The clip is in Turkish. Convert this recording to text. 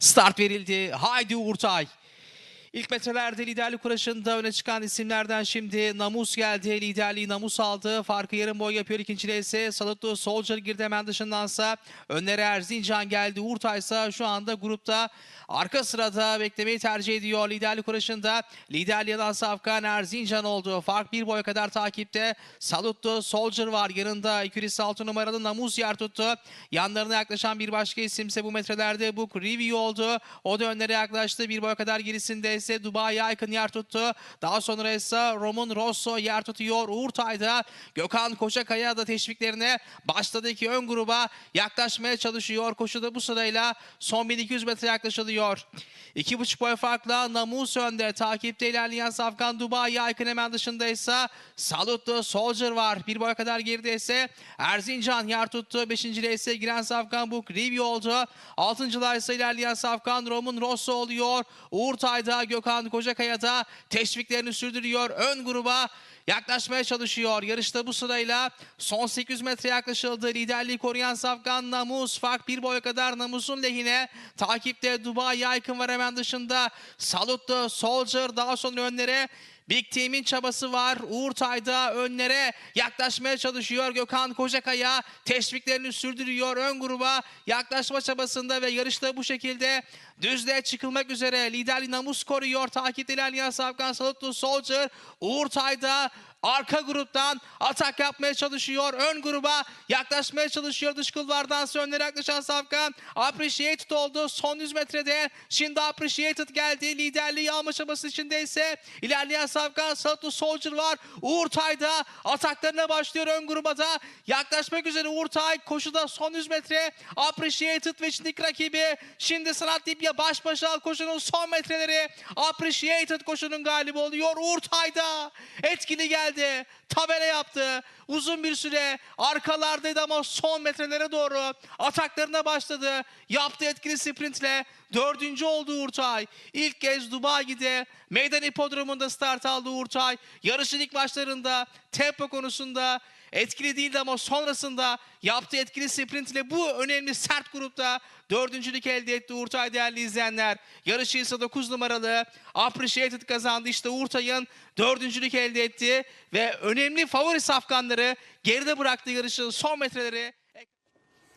Start verildi. Haydi Uğurtay. İlk metrelerde liderlik uğraşında öne çıkan isimlerden şimdi Namus geldi. Liderliği Namus aldı. Farkı yarım boy yapıyor. İkinciliğe ise Salutlu Soldier girdi hemen dışındansa. Önlere Erzincan geldi. Uğurtay ise şu anda grupta arka sırada beklemeyi tercih ediyor. Liderlik uğraşında liderliğe alan Safkan Erzincan oldu. Fark bir boy kadar takipte. Salutlu Soldier var. Yanında 206 numaralı Namus yer tuttu. Yanlarına yaklaşan bir başka isimse bu metrelerde Book Review oldu. O da önlere yaklaştı. Bir boy kadar gerisinde ise Dubai Yakın yer tuttu. Daha sonra ise Roman Rosso yer tutuyor. Uğurtay'da Gökhan Koçakaya da teşviklerine başladı ki ön gruba yaklaşmaya çalışıyor. Koşuda bu sırayla son 1200 metre yaklaşılıyor. 2,5 boy farkla Namus önde. Takipte ilerleyen Safkan Dubai Yakın hemen dışında ise Salutlu Soldier var. Bir boy kadar geride ise Erzincan yer tuttu. Beşinciliğe ise giren Safkan Book Review oldu. Altıncılığa ise ilerleyen Safkan Roman Rosso oluyor. Uğurtay'da Gökhan Kocakaya'da teşviklerini sürdürüyor. Ön gruba yaklaşmaya çalışıyor. Yarışta bu sırayla son 800 metre yaklaşıldı. Liderliği koruyan Safkan Namus. Fark bir boy kadar Namus'un lehine. Takipte Dubai Yaykın var hemen dışında. Salutlu Soldier daha sonra önlere Big Team'in çabası var. Uğurtay'da önlere yaklaşmaya çalışıyor. Gökhan Kocakaya teşviklerini sürdürüyor. Ön gruba yaklaşma çabasında ve yarışta bu şekilde düzlüğe çıkılmak üzere. Liderliği namus koruyor. Takipte ilerleyen Safkan Salutlu Soldier. Uğurtay'da Arka gruptan atak yapmaya çalışıyor. Ön gruba yaklaşmaya çalışıyor. Dış kulvardan önlere yaklaşan Safkan. Appreciated oldu. Son 100 metrede. Şimdi Appreciated geldi. Liderliği alma çabası içinde ise ilerleyen Safkan Salutlu Soldier var. Uğurtay ataklarına başlıyor ön gruba da. Yaklaşmak üzere Uğurtay koşuda son 100 metre. Appreciated ve içindeki rakibi. Şimdi Sanat Libya baş başa koşunun son metreleri. Appreciated koşunun galibi oluyor. Uğurtay etkili geldi. Tabela yaptı. Uzun bir süre arkalardaydı ama son metrelere doğru ataklarına başladı. Yaptı etkili sprintle. Dördüncü oldu Uğurtay. İlk kez Dubai'de meydan hipodromunda start aldı Uğurtay. Yarışın ilk başlarında tempo konusunda etkili değildi ama sonrasında yaptığı etkili sprint ile bu önemli sert grupta dördüncülük elde etti Uğurtay değerli izleyenler. Yarışı ise 9 numaralı Appreciated kazandı. İşte Uğurtay'ın dördüncülük elde etti ve önemli favori safkanları geride bıraktı yarışın son metreleri.